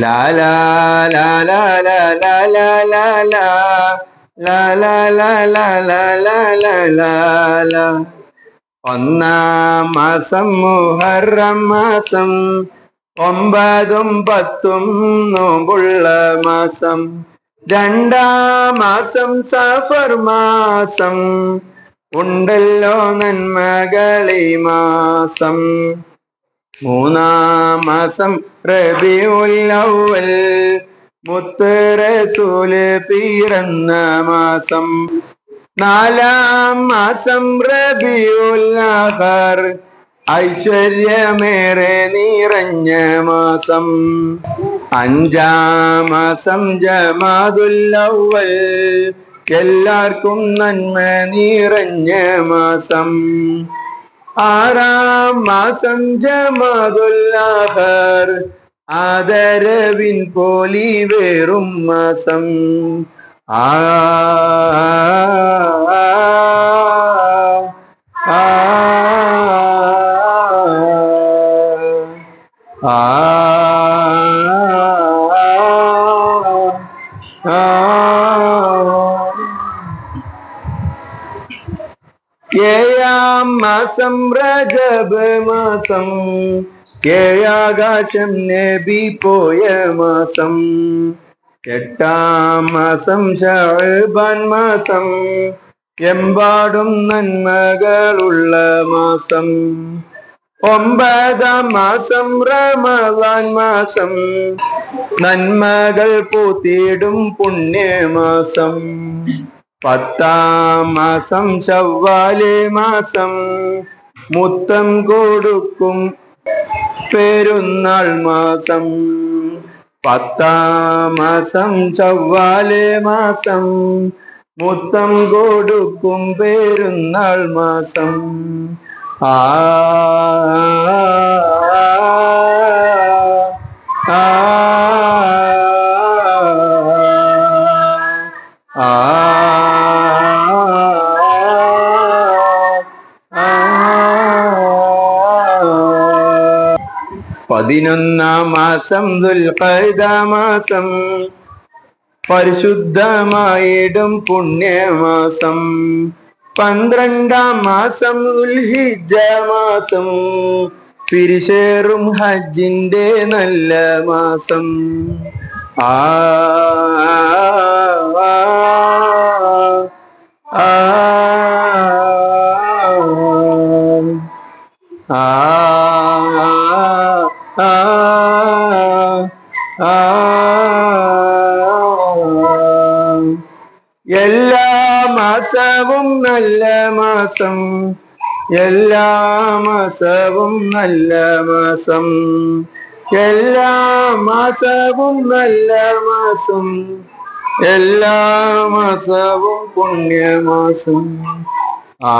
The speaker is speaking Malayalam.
ലാ ലാ ഒന്നാം മാസം മുഹറം മാസം ഒമ്പതും പത്തും നോമ്പുള്ള മാസം രണ്ടാം മാസം സഫർ മാസം ഉണ്ടല്ലോ നന്മകളി മാസം മൂന്നാം മാസം റബിയുൽ അവ്വൽ മുത്ത് റസൂൽ പിറന്ന മാസം. നാലാം മാസം ആഖർ ഐശ്വര്യമേറെ നിറഞ്ഞ മാസം. അഞ്ചാം മാസം ജമാതുല്ലവൽ എല്ലാവർക്കും നന്മ നിറഞ്ഞ മാസം. ஆறாம் மாசம் ஜமாதுல்லாஹர் ஆதரவின் போலி வேறும் மாசம். ஆ ஆ ஆ. കേയാം മാസം രജബ മാസം. കേയാകാശം നബി പോയ മാസം. എട്ടാം മാസം ഷഅബാൻ മാസം. എമ്പാടും നന്മകളുള്ള മാസം. ഒമ്പതാം മാസം റമദാൻ മാസം. നന്മകൾ പൂത്തിയിടും പുണ്യമാസം. പത്താം മാസം ചവ്വാലെ മാസം മുത്തം കൊടുക്കും പെരുന്നാൾ മാസം. പത്താം മാസം ചവ്വാലെ മാസം മുത്തം കൊടുക്കും പെരുന്നാൾ മാസം. ആ ആ ആ പതിനൊന്നാം മാസം മാസം പരിശുദ്ധമായിടും പുണ്യമാസം പന്ത്രണ്ടാം മാസം ദുൽഹിജ മാസം പിരിശേറും ഹജ്ജിന്റെ നല്ല മാസം ആ, ആ, ആ, എല്ലാ മാസവും നല്ല മാസം. എല്ലാ മാസവും നല്ല മാസം. എല്ലാ മാസവും നല്ല മാസം. എല്ലാ മാസവും പുണ്യമാസം. ആ.